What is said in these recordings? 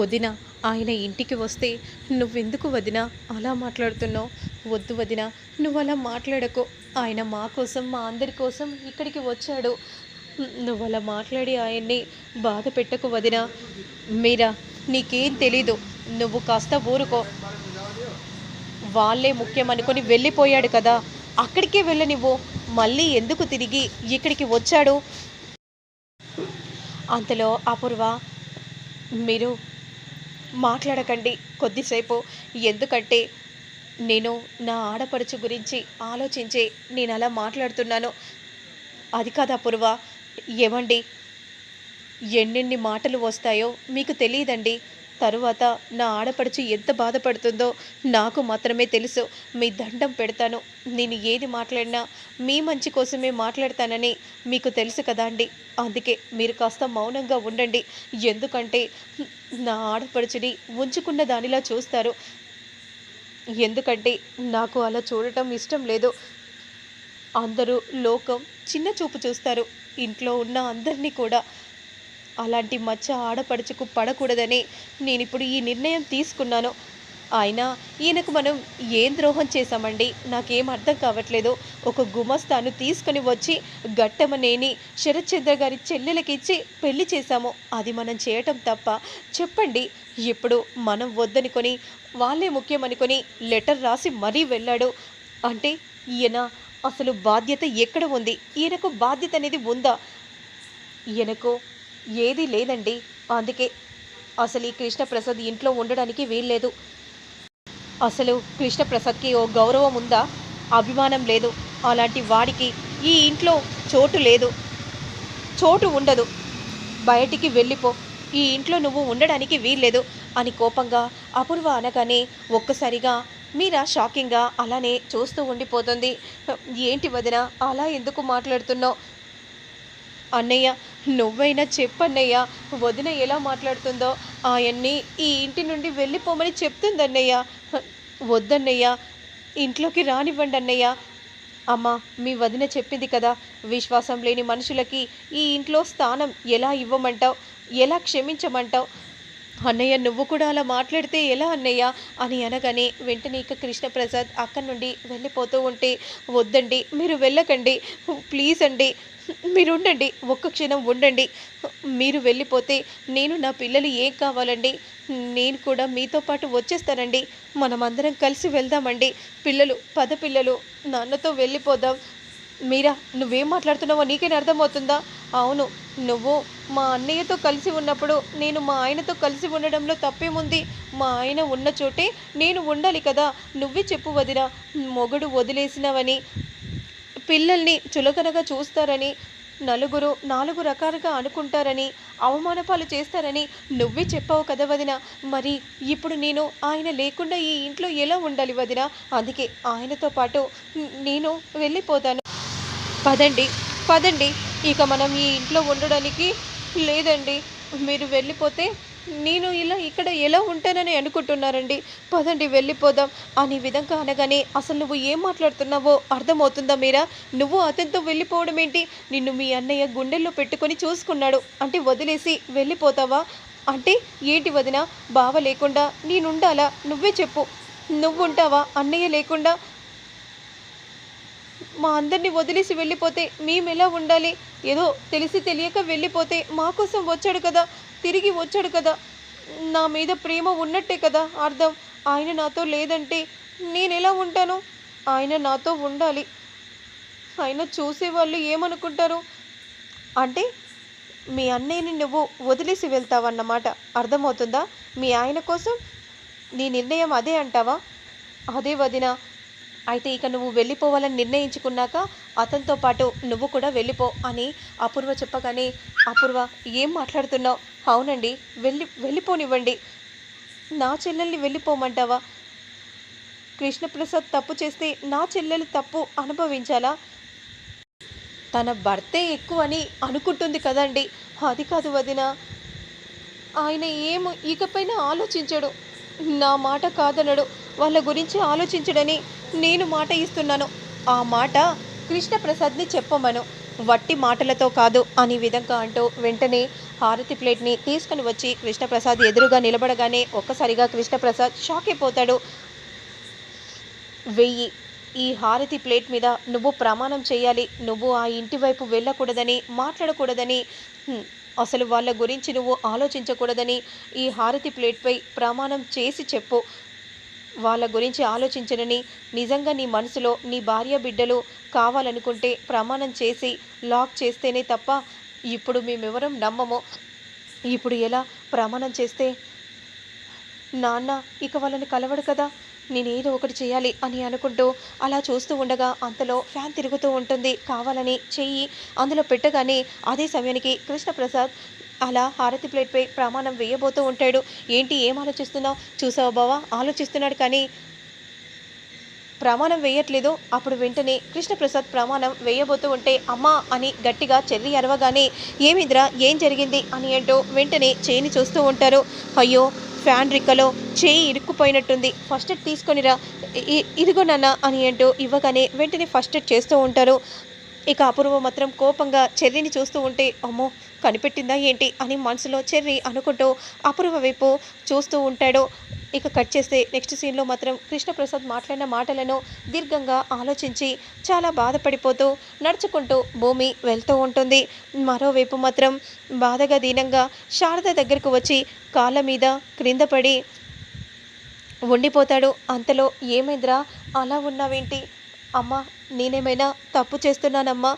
వదిన ఆయన ఇంటికి వస్తే నువ్వెందుకు వదిన అలా మాట్లాడుతున్నావు? వద్దు వదిన నువ్వు అలా మాట్లాడకు. ఆయన మా కోసం మా అందరి కోసం ఇక్కడికి వచ్చాడు. నువ్వు అలా మాట్లాడి ఆయన్ని బాధ పెట్టకు వదిన. మీరా నీకేం తెలీదు. నువ్వు కాస్త ఊరుకో. వాళ్ళే ముఖ్యం అనుకొని వెళ్ళిపోయాడు కదా. అక్కడికే వెళ్ళనివ్వు. మళ్ళీ ఎందుకు తిరిగి ఇక్కడికి వచ్చాడు? అంతలో అపూర్వ మీరు మాట్లాడకండి కొద్దిసేపు. ఎందుకంటే నేను నా ఆడపడుచు గురించి ఆలోచించి నేను అలా మాట్లాడుతున్నాను. అది కాదా పూర్వ? ఏమండి ఎన్నెన్ని మాటలు వస్తాయో మీకు తెలియదండి. తరువాత నా ఆడపడుచు ఎంత బాధపడుతుందో నాకు మాత్రమే తెలుసు. మీ దండం పెడతాను. నేను ఏది మాట్లాడినా మీ మంచి కోసమే మాట్లాడతానని మీకు తెలుసు కదా అండి. అందుకే మీరు కాస్త మౌనంగా ఉండండి. ఎందుకంటే నా ఆడపడుచుని ఉంచుకున్న దానిలా చూస్తారు. ఎందుకంటే నాకు అలా చూడటం ఇష్టం లేదు. అందరూ లోకం చిన్న చూపు చూస్తారు. ఇంట్లో ఉన్న అందరినీ కూడా అలాంటి మచ్చ ఆడపడుచుకు పడకూడదని నేను ఇప్పుడు ఈ నిర్ణయం తీసుకున్నాను. అయినా ఈయనకు మనం ఏం ద్రోహం చేశామండి? నాకేం అర్థం కావట్లేదు. ఒక గుమస్తాను తీసుకొని వచ్చి గట్టమనేని శరత్చంద్ర గారి చెల్లెలకిచ్చి పెళ్ళి చేశాము. అది మనం చేయటం తప్ప చెప్పండి. ఇప్పుడు మనం వద్దనుకొని వాళ్ళే ముఖ్యమనుకొని లెటర్ రాసి మరీ వెళ్ళాడు. అంటే ఈయన అసలు బాధ్యత ఎక్కడ ఉంది? ఈయనకు బాధ్యత అనేది ఉందా? ఈయనకు ఏదీ లేదండి. అందుకే అసలు ఈ కృష్ణప్రసాద్ ఇంట్లో ఉండడానికి వీల్లేదు. అసలు కృష్ణప్రసాద్కి ఓ గౌరవం ఉందా? అభిమానం లేదు. అలాంటి వాడికి ఈ ఇంట్లో చోటు లేదు. చోటు ఉండదు. బయటికి వెళ్ళిపో. ఈ ఇంట్లో నువ్వు ఉండడానికి వీల్లేదు అని కోపంగా అపూర్వ అనగానే ఒక్కసారిగా మీరా షాకింగ్గా అలానే చూస్తూ ఉండిపోతుంది. ఏంటి వదిన అలా ఎందుకు మాట్లాడుతున్నావు? అన్నయ్య నువ్వైనా చెప్పన్నయ్యా. వదిన ఎలా మాట్లాడుతుందో ఆయన్ని ఈ ఇంటి నుండి వెళ్ళిపోమని చెప్తుందన్నయ్యా. వద్దన్నయ్యా వద్దన్నయ్య ఇంట్లోకి రానివ్వండి అన్నయ్య. అమ్మ మీ వదిన చెప్పింది కదా విశ్వాసం లేని మనుషులకి ఈ ఇంట్లో స్థానం ఎలా ఇవ్వమంటావు? ఎలా క్షమించమంటావు? అన్నయ్య నువ్వు కూడా అలా మాట్లాడితే ఎలా అన్నయ్య? అని అనగానే వెంటనే ఇక కృష్ణప్రసాద్ అక్కడి నుండి వెళ్ళిపోతూ ఉంటే వద్దండి మీరు వెళ్ళకండి ప్లీజ్ అండి మీరు ఉండండి ఒక్క క్షణం ఉండండి. మీరు వెళ్ళిపోతే నేను నా పిల్లలు ఏం కావాలండి? నేను కూడా మీతో పాటు వచ్చేస్తానండి. మనమందరం కలిసి వెళ్దామండి. పిల్లలు పద పిల్లలు నాన్నతో వెళ్ళిపోదాం. మీరా నువ్వేం మాట్లాడుతున్నావో నీకేం అర్థమవుతుందా? అవును నువ్వు మా అన్నయ్యతో కలిసి ఉన్నప్పుడు నేను మా ఆయనతో కలిసి ఉండడంలో తప్పేముంది? మా ఆయన ఉన్న చోటే నేను ఉండాలి కదా. నువ్వే చెప్పు వదినా మొగుడు వదిలేసినవని పిల్లల్ని చులకనగా చూస్తారని నలుగురు నాలుగు రకాలుగా అనుకుంటారని అవమానపాలు చేస్తారని నువ్వే చెప్పావు కదా వదిన. మరి ఇప్పుడు నేను ఆయన లేకుండా ఈ ఇంట్లో ఎలా ఉండాలి వదిన? అందుకే ఆయనతో పాటు నేను వెళ్ళిపోతాను. పదండి పదండి. ఇక మనం ఈ ఇంట్లో ఉండడానికి లేదండి. మీరు వెళ్ళిపోతే నేను ఇలా ఇక్కడ ఎలా ఉంటానని అనుకుంటున్నారండి. పదండి వెళ్ళిపోదాం. అనే విధంగా అనగానే అసలు నువ్వు ఏం మాట్లాడుతున్నావో అర్థమవుతుందా మీరా? నువ్వు అతనితో వెళ్ళిపోవడం ఏంటి? నిన్ను మీ అన్నయ్య గుండెల్లో పెట్టుకొని చూసుకున్నాడు. అంటే వదిలేసి వెళ్ళిపోతావా? అంటే ఏంటి వదిన? బావ లేకుండా నేనుండాలా? నువ్వే చెప్పు. నువ్వు ఉంటావా అన్నయ్య లేకుండా మా అందరినీ వదిలేసి వెళ్ళిపోతే మేము ఎలా ఉండాలి? ఏదో తెలిసి తెలియక వెళ్ళిపోతే మా కోసం వచ్చాడు కదా తిరిగి వచ్చాడు కదా. నా మీద ప్రేమ ఉన్నట్టే కదా అర్థం. ఆయన నాతో లేదంటే నేను ఎలా ఉంటాను? ఆయన నాతో ఉండాలి. ఆయన చూసేవాళ్ళు ఏమనుకుంటారు? అంటే మీ అన్నయ్యని నువ్వు వదిలేసి వెళ్తావన్నమాట. అర్థమవుతుందా? మీ ఆయన కోసం నీ నిర్ణయం అదే అంటావా? అదే వదినా అయితే ఇక నువ్వు వెళ్ళిపోవాలని నిర్ణయించుకున్నాక అతనితో పాటు నువ్వు కూడా వెళ్ళిపో అని అపూర్వ చెప్పగానే అపూర్వ ఏం మాట్లాడుతున్నావు? అవునండి వెళ్ళి వెళ్ళిపోనివ్వండి. నా చెల్లెల్ని వెళ్ళిపోమంటావా? కృష్ణప్రసాద్ తప్పు చేస్తే నా చెల్లెలు తప్పు అనుభవించాలా? తన భర్తే ఎక్కువ అని అనుకుంటుంది కదండి. అది కాదు వదిన. ఆయన ఏమో ఇకపైన ఆలోచించడు. నా మాట కాదనడు. వాళ్ళ గురించి ఆలోచించడని నేను మాట ఇస్తున్నాను. ఆ మాట కృష్ణప్రసాద్ని చెప్పమను. వట్టి మాటలతో కాదు అనే విధంగా అంటూ వెంటనే హారతి ప్లేట్ని తీసుకుని వచ్చి కృష్ణప్రసాద్ ఎదురుగా నిలబడగానే ఒక్కసారిగా కృష్ణప్రసాద్ షాక్ అయిపోతాడు. వెయ్యి ఈ హారతి ప్లేట్ మీద నువ్వు ప్రమాణం చేయాలి. నువ్వు ఆ ఇంటి వైపు వెళ్ళకూడదని మాట్లాడకూడదని అసలు వాళ్ళ గురించి నువ్వు ఆలోచించకూడదని ఈ హారతి ప్లేట్పై ప్రమాణం చేసి చెప్పు. వాళ్ళ గురించి ఆలోచించనని నిజంగా నీ మనసులో నీ భార్య బిడ్డలు కావాలనుకుంటే ప్రమాణం చేసి లాక్ చేస్తేనే తప్ప ఇప్పుడు మేమెవరం నమ్మము. ఇప్పుడు ఎలా ప్రమాణం చేస్తే? నాన్న ఇక వాళ్ళని కలవడు కదా. నేను ఏదో ఒకటి చేయాలి అని అనుకుంటూ అలా చూస్తూ ఉండగా అంతలో ఫ్యాన్ తిరుగుతూ ఉంటుంది. కావాలని చెయ్యి అందులో పెట్టగానే అదే సమయానికి కృష్ణప్రసాద్ అలా హారతి ప్లేట్పై ప్రమాణం వేయబోతూ ఉంటాడు. ఏంటి ఏం ఆలోచిస్తున్నావు? చూసావా బావా? ఆలోచిస్తున్నాడు కానీ ప్రమాణం వేయట్లేదు. అప్పుడు వెంటనే కృష్ణప్రసాద్ ప్రమాణం వేయబోతూ ఉంటే అమ్మా అని గట్టిగా చెల్లి అరవగానే ఏమిద్రా ఏం జరిగింది? అని అంటూ వెంటనే చేయిని చూస్తూ ఉంటారు. అయ్యో ఫ్యాన్ రిక్కలో చేయి ఇరుక్కుపోయినట్టుంది. ఫస్ట్ ఎయిడ్ తీసుకొనిరా ఇదిగో నాన్న అని అంటూ ఇవ్వగానే వెంటనే ఫస్ట్ ఎయిడ్ చేస్తూ ఉంటారు. ఇక అపూర్వ మాత్రం కోపంగా చెల్లిని చూస్తూ ఉంటే అమ్మో కనిపెట్టిందా ఏంటి అని మనసులో చెర్రీ అనుకుంటూ అపూర్వ వైపు చూస్తూ ఉంటాడు. ఇక కట్ చేస్తే నెక్స్ట్ సీన్లో మాత్రం కృష్ణప్రసాద్ మాట్లాడిన మాటలను దీర్ఘంగా ఆలోచించి చాలా బాధపడిపోతూ నడుచుకుంటూ భూమి వెళ్తూ ఉంటుంది. మరోవైపు మాత్రం బాధగా దీనంగా శారద దగ్గరకు వచ్చి కాళ్ళ మీద క్రింద పడి ఉండిపోతాడు. అంతలో ఏమైందిరా? అలా ఉన్నావేంటి? అమ్మా నేనేమైనా తప్పు చేస్తున్నానమ్మా?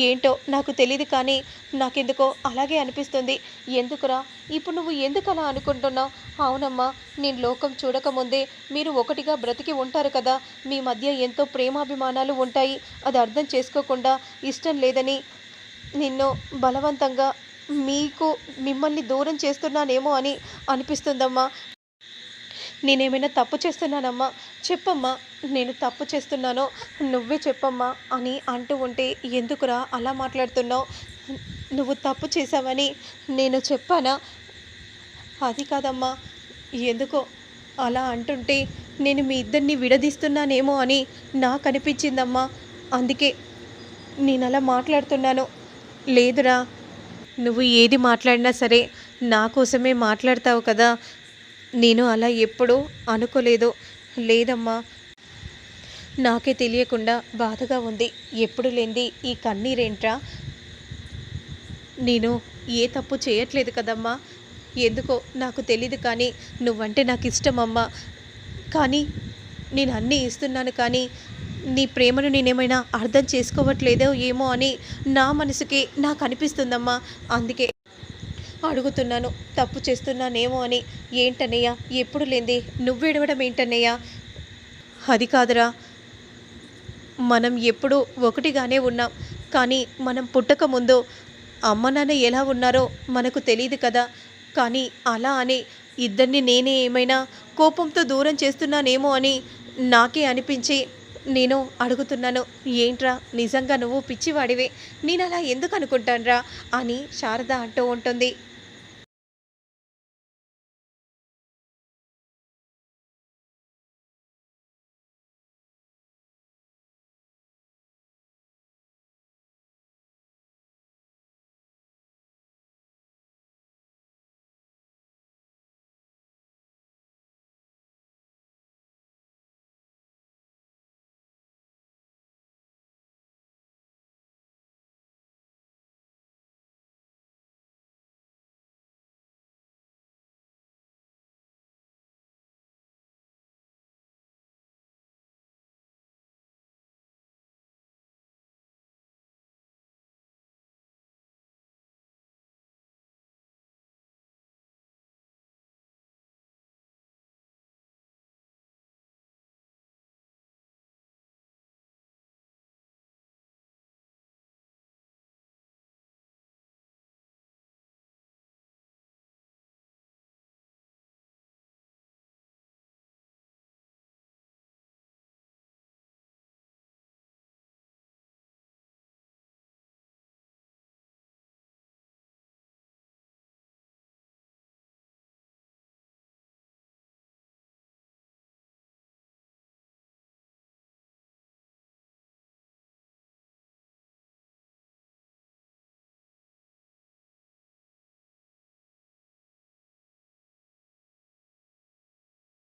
ఏంటో నాకు తెలియదు కానీ నాకెందుకో అలాగే అనిపిస్తుంది. ఎందుకురా? ఇప్పుడు నువ్వు ఎందుకు అలా అనుకుంటున్నావు? అవునమ్మా నేను లోకం చూడకముందే మీరు ఒకటిగా బ్రతికి ఉంటారు కదా. మీ మధ్య ఎంతో ప్రేమాభిమానాలు ఉంటాయి. అది అర్థం చేసుకోకుండా ఇష్టం లేదని నిన్ను బలవంతంగా మీకు మిమ్మల్ని దూరం చేస్తున్నానేమో అని అనిపిస్తుందమ్మా. నేనేమైనా తప్పు చేస్తున్నానమ్మా? చెప్పమ్మా నేను తప్పు చేస్తున్నానో నువ్వే చెప్పమ్మా అని అంటూ ఉంటే ఎందుకురా అలా మాట్లాడుతున్నావు? నువ్వు తప్పు చేసావని నేను చెప్పానా? అది కాదమ్మా ఎందుకో అలా అంటుంటే నేను మీ ఇద్దరిని విడదీస్తున్నానేమో అని నాకు అనిపించిందమ్మా అందుకే నేను అలా మాట్లాడుతున్నాను. లేదురా నువ్వు ఏది మాట్లాడినా సరే నా కోసమే మాట్లాడతావు కదా. నేను అలా ఎప్పుడూ అనుకోలేదు. లేదమ్మా. నాకే తెలియకుండా బాధగా ఉంది. ఎప్పుడు లేంది ఈ కన్నీరేంట్రా? నేను ఏ తప్పు చేయట్లేదు కదమ్మా. ఎందుకో నాకు తెలీదు కానీ నువ్వంటే నాకు ఇష్టమమ్మా కానీ నేను అన్నీ ఇస్తున్నాను కానీ నీ ప్రేమను నేనేమైనా అర్థం చేసుకోవట్లేదో ఏమో అని నా మనసుకి నాకు అనిపిస్తుందమ్మా అందుకే అడుగుతున్నాను. తప్పు చేస్తున్నానేమో అని. ఏంటన్నయ్య? ఎప్పుడు లేంది? నువ్వేడవడం ఏంటన్నయ్య? అది కాదురా. మనం ఎప్పుడూ ఒకటిగానే ఉన్నాం. కానీ మనం పుట్టక ముందు అమ్మ నాన్న ఎలా ఉన్నారో మనకు తెలియదు కదా. కానీ అలా అని ఇద్దరిని నేనే ఏమైనా కోపంతో దూరం చేస్తున్నానేమో అని నాకే అనిపించి నేను అడుగుతున్నాను. ఏంట్రా? నిజంగా నువ్వు పిచ్చివాడివే. నేను అలా ఎందుకు అనుకుంటానురా? అని శారద అంటూ ఉంటుంది.